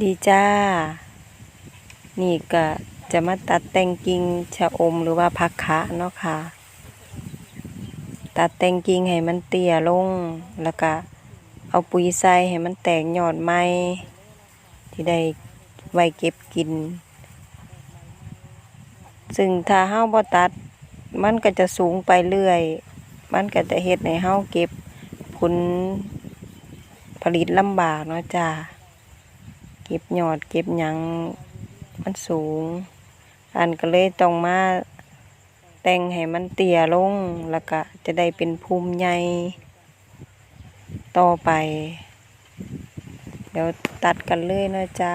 ดีจ้า นี่ก็จะมาตัดแต่งกิ่งชะอมหรือว่าผักคะเนาะค่ะ ตัดแต่งกิ่งให้มันเตี้ยลง แล้วก็เอาปุ๋ยใส่ให้มันแตกยอดใหม่ที่ได้ไว้เก็บกิน ซึ่งถ้าเฮาบ่ตัด มันก็จะสูงไปเรื่อย มันก็จะเฮ็ดให้เฮาเก็บผลผลิตลำบากเนาะจ้า เก็บยอดเก็บหยังมันสูง อันก็เลยต้องมาแต่งให้มันเตี้ยลงแล้วก็จะได้เป็นภูมิใหญ่ต่อไป เดี๋ยวตัดกันเลยนะจ้า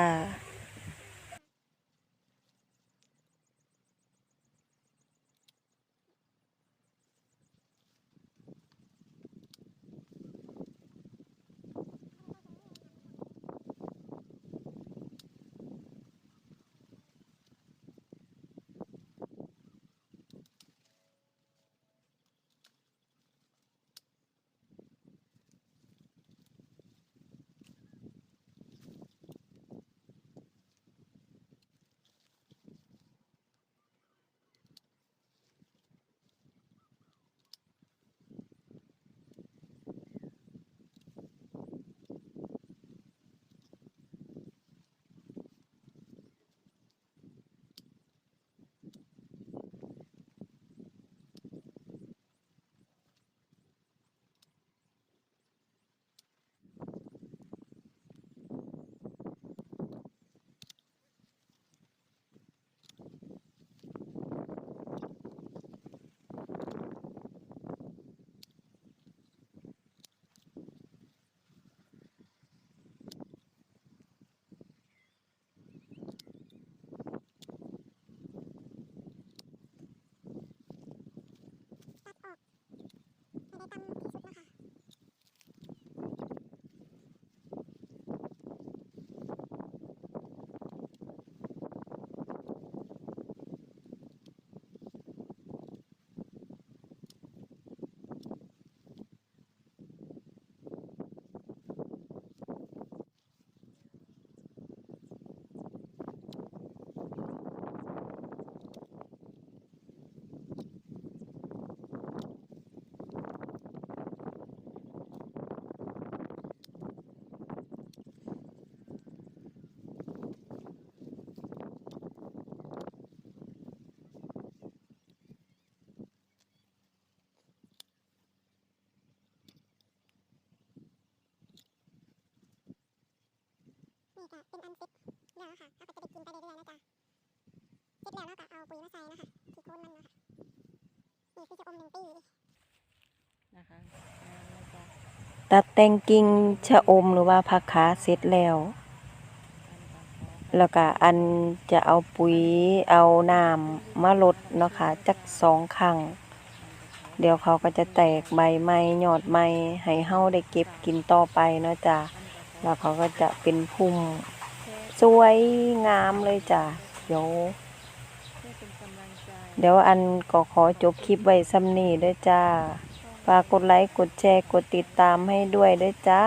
นี่ก็เป็นอันเสร็จแล้วค่ะแล้วก็จะได้กินไปเรื่อยๆนะจ๊ะเสร็จแล้วเราก็เอาปุ๋ยมาใส่นะคะที่โคนมันนะคะนี่คือจะอมหนึ่งปีตัดแต่งกิ่งชะอมหรือว่าผักขาเสร็จแล้ว แล้วก็อันจะเอาปุ๋ยเอาน้ำมาลดเนาะค่ะจักสองครั้งเดี๋ยวเขาก็จะแตกใบใหม่ยอดใหม่ให้เฮาได้เก็บกินต่อไปเนาะจ้ะ แล้วเขาก็จะเป็นพุ่มสวยงามเลยจ้ะเดี๋ยวเดี๋ยวอันก็ขอจบคลิปไว้ซ้ำนี้เด้วยจ้าฝากกดไลค์ กดแชร์ กดติดตามให้ด้วยเด้วยจ้า